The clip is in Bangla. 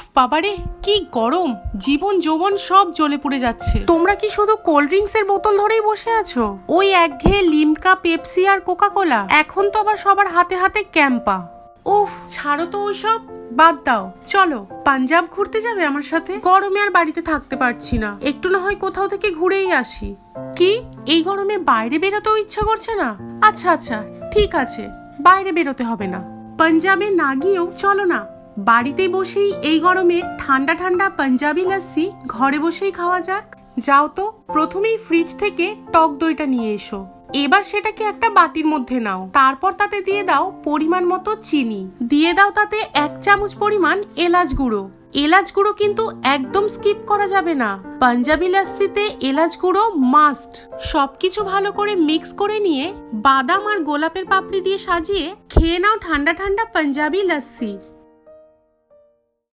উফ বাবারে, কি গরম। জীবন, যৌবন সব জ্বলে পুড়ে যাচ্ছে। তোমরা কি শুধু কোল্ড ড্রিঙ্কস এর বোতল ধরেই বসে আছো? ওই একঘেয়ে লিমকা, পেপসি আর কোকা কোলা এখন তো আবার সবার হাতে হাতে ক্যাম্পা। উফ, ছাড়ো তো ওইসব। বাদ দাও। চলো, পাঞ্জাব ঘুরতে যাবে আমার সাথে? গরমে আর বাড়িতে থাকতে পারছি না। একটু না হয় কোথাও থেকে ঘুরেই আসি। কি? এই গরমে বাইরে বেরোতেও ইচ্ছা করছে না? আচ্ছা আচ্ছা ঠিক আছে। বাইরে বেরোতে হবে না। পাঞ্জাবে না গিয়েও চলো না। বাড়িতে বসেই এই গরমে ঠান্ডা ঠান্ডা পাঞ্জাবি লাস্সি ঘরে বসেই খাওয়া যাক। যাও তো, প্রথমেই ফ্রিজ থেকে টক দইটা নিয়ে এসো। এবার সেটাকে একটা বাটির মধ্যে নাও। তারপর তাতে দিয়ে দাও পরিমাণ মতো চিনি। দিয়ে দাও তাতে এক চামচ পরিমাণ এলাচ গুঁড়ো। এলাচ গুঁড়ো কিন্তু একদম স্কিপ করা যাবে না। পাঞ্জাবি লাস্সিতে এলাচ গুঁড়ো মাস্ট সবকিছু ভালো করে মিক্স করে নিয়ে বাদাম আর গোলাপের পাপড়ি দিয়ে সাজিয়ে খেয়ে নাও ঠান্ডা ঠান্ডা পাঞ্জাবি লাস্সি